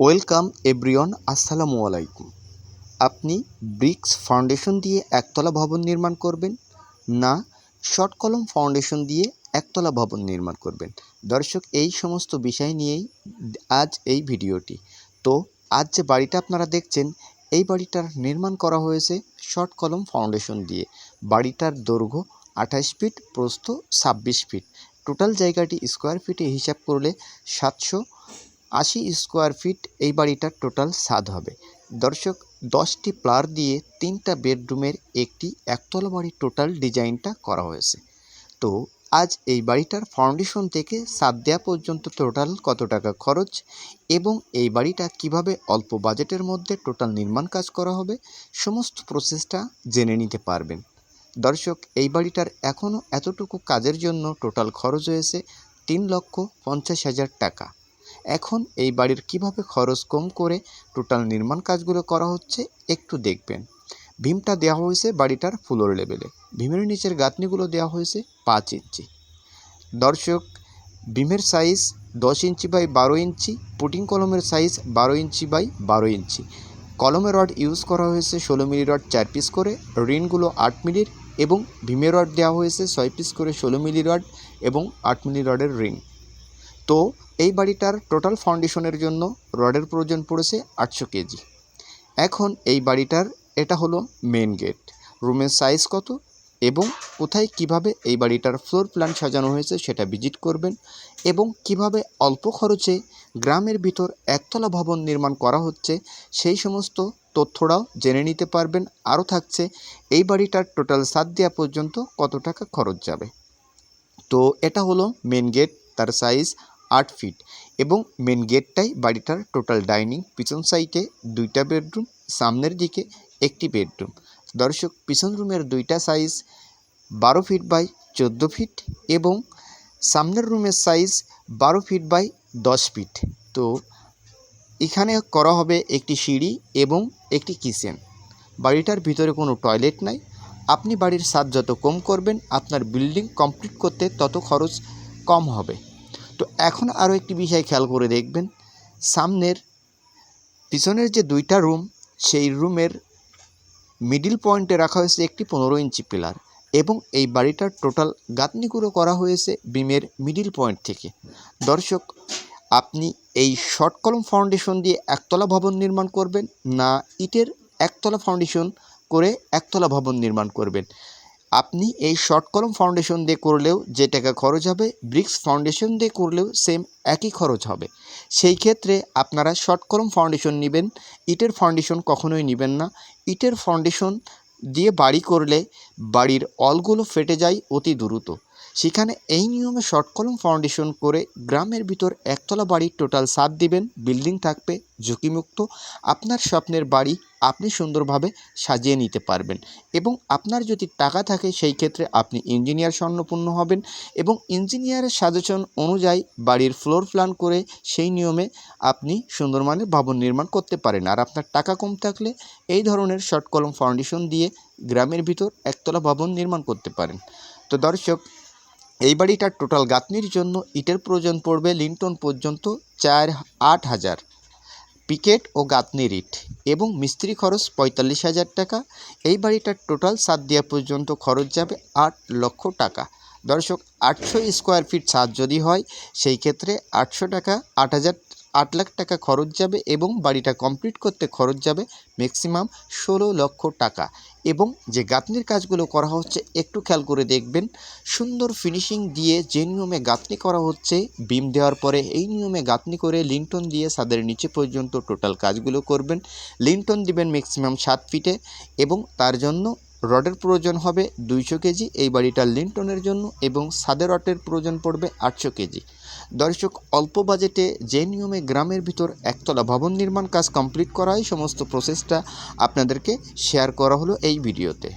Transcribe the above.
Welcome everyone, আসসালামু আলাইকুম। আপনি ব্রিক্স ফাউন্ডেশন দিয়ে একতলা ভবন নির্মাণ করবেন? না, শর্ট কলম ফাউন্ডেশন দিয়ে একতলা ভবন নির্মাণ করবেন। দর্শক, এই সমস্ত বিষয় নিয়েই আজ এই ভিডিওটি। তো, আজ যে বাড়িটা আপনারা দেখছেন, এই বাড়িটার নির্মাণ করা হয়েছে শর্ট কলম ফাউন্ডেশন দিয়ে। বাড়িটার দৈর্ঘ্য আঠাশ ফিট, প্রস্থ ছাব্বিশ ফিট। টোটাল জায়গাটি স্কোয়ার ফিটে হিসাব করলে সাতশো আশি স্কোয়ার ফিট এই বাড়িটার টোটাল স্বাদ হবে। দর্শক, দশটি প্লার দিয়ে তিনটা বেডরুমের একটি একতলা বাড়ির টোটাল ডিজাইনটা করা হয়েছে। তো, আজ এই বাড়িটার ফাউন্ডেশন থেকে সাত দেওয়া পর্যন্ত টোটাল কত টাকা খরচ এবং এই বাড়িটা কীভাবে অল্প বাজেটের মধ্যে টোটাল নির্মাণ কাজ করা হবে, সমস্ত প্রসেসটা জেনে নিতে পারবেন। দর্শক, এই বাড়িটার এখনও এতটুকু কাজের জন্য টোটাল খরচ হয়েছে তিন লক্ষ পঞ্চাশ হাজার টাকা। এখন এই বাড়ির কীভাবে খরচ কম করে টোটাল নির্মাণ কাজগুলো করা হচ্ছে একটু দেখবেন। ভীমটা দেওয়া হয়েছে বাড়িটার ফ্লোর লেভেলে ভীমের নিচের গাঁথনিগুলো দেওয়া হয়েছে পাঁচ ইঞ্চি। দর্শক, ভীমের সাইজ দশ ইঞ্চি বাই বারো ইঞ্চি পুটিং কলমের সাইজ বারো ইঞ্চি বাই বারো ইঞ্চি। কলমের রড ইউজ করা হয়েছে ষোলো মিলি রড চার পিস করে রিনগুলো আট মিলির এবং ভীমের রড দেওয়া হয়েছে ছয় পিস করে ষোলো মিলি রড এবং আট মিলি রডের রিন তো এই বাড়িটার টোটাল ফাউন্ডেশনের জন্য রডের প্রয়োজন পড়েছে আটশো কেজি। এখন এই বাড়িটার এটা হলো মেন গেট। রুমের সাইজ কত এবং কোথায় কীভাবে এই বাড়িটার ফ্লোর প্ল্যান সাজানো হয়েছে সেটা ভিজিট করবেন এবং কীভাবে অল্প খরচে গ্রামের ভিতর একতলা ভবন নির্মাণ করা হচ্ছে সেই সমস্ত তথ্যটাও জেনে নিতে পারবেন। আরও থাকছে, এই বাড়িটার টোটাল সাত দেওয়া পর্যন্ত কত টাকা খরচ যাবে। তো এটা হলো মেন গেট, তার সাইজ আট ফিট এবং মেন গেটটাই বাড়িটার টোটাল ডাইনিং পিছন সাইডে দুইটা বেডরুম সামনের দিকে একটি বেডরুম দর্শক, পিছন রুমের দুইটা সাইজ বারো ফিট বাই চোদ্দ ফিট এবং সামনের রুমের সাইজ বারো ফিট বাই দশ ফিট তো এখানে করা হবে একটি সিঁড়ি এবং একটি কিচেন বাড়িটার ভিতরে কোনো টয়লেট নাই। আপনি বাড়ির স্বাদ যত কম করবেন, আপনার বিল্ডিং কমপ্লিট করতে তত খরচ কম হবে। তো এখন আরও একটি বিষয় খেয়াল করে দেখবেন। সামনের, পিছনের যে দুইটা রুম, সেই রুমের মিডিল পয়েন্টে রাখা হয়েছে একটি পনেরো ইঞ্চি পিলার এবং এই বাড়িটার টোটাল গাঁথনিগুলো করা হয়েছে বিমের মিডিল পয়েন্ট থেকে। দর্শক, আপনি এই শর্ট কলম ফাউন্ডেশন দিয়ে একতলা ভবন নির্মাণ করবেন না, ইটের একতলা ফাউন্ডেশন করে একতলা ভবন নির্মাণ করবেন। আপনি এই শর্ট কলম ফাউন্ডেশন দিয়ে করলেও যে টাকা খরচ হবে ব্রিক্স ফাউন্ডেশন দিয়ে করলেও সেম একই খরচ হবে। সেই ক্ষেত্রে আপনারা শর্ট কলম ফাউন্ডেশন নেবেন, ইটের ফাউন্ডেশন কখনোই নেবেন না। ইটের ফাউন্ডেশন দিয়ে বাড়ি করলে বাড়ির অলগুলো ফেটে যায় অতি দ্রুত। সেখানে এই নিয়মে শর্ট কলম ফাউন্ডেশন করে গ্রামের ভিতর একতলা বাড়ির টোটাল সাত দিবেন বিল্ডিং থাকবে ঝুঁকিমুক্ত, আপনার স্বপ্নের বাড়ি আপনি সুন্দরভাবে সাজিয়ে নিতে পারবেন এবং আপনার যদি টাকা থাকে সেই ক্ষেত্রে আপনি ইঞ্জিনিয়ার স্বর্ণপূর্ণ হবেন এবং ইঞ্জিনিয়ারের সাজেশন অনুযায়ী বাড়ির ফ্লোর প্ল্যান করে সেই নিয়মে আপনি সুন্দর মানের ভবন নির্মাণ করতে পারেন। আর আপনার টাকা কম থাকলে এই ধরনের শর্ট কলম ফাউন্ডেশন দিয়ে গ্রামের ভিতর একতলা ভবন নির্মাণ করতে পারেন। তো দর্শক এই বাড়িটার টোটাল গাঁথনির জন্য ইটের প্রয়োজন পড়বে লিন্টন পর্যন্ত চার আট হাজার। পিকেট ও গাঁথনির ইট এবং মিস্ত্রি খরচ পঁয়তাল্লিশ হাজার টাকা। এই বাড়িটার টোটাল সাত দেওয়া পর্যন্ত খরচ যাবে আট লক্ষ টাকা। দর্শক, আটশো স্কোয়ার ফিট ছাদ যদি হয়, সেই ক্ষেত্রে আটশো টাকা, আট হাজার আট লাখ টাকা খরচ যাবে এবং বাড়িটা কমপ্লিট করতে খরচ যাবে ম্যাক্সিমাম ষোলো লক্ষ টাকা। এবং যে গাঁথনির কাজগুলো করা হচ্ছে, একটু খেয়াল করে দেখবেন, সুন্দর ফিনিশিং দিয়ে যে নিয়মে গাঁথনি করা হচ্ছে বিম দেওয়ার পরে এই নিয়মে গাঁথনি করে লিন্টন দিয়ে সাদের নিচে পর্যন্ত টোটাল কাজগুলো করবেন। লিন্টন দিবেন ম্যাক্সিমাম সাত ফিটে এবং তার জন্য রডের প্রয়োজন হবে দুইশো কেজি এই বাড়িটা লিন্টনের জন্য এবং সাদে রডের প্রয়োজন পড়বে আটশো কেজি। দর্শক, অল্প বাজেটে যে নিয়মে গ্রামের ভিতর একতলা ভবন নির্মাণ কাজ কমপ্লিট করা হয় সমস্ত প্রসেসটা আপনাদেরকে শেয়ার করা হলো এই ভিডিওতে।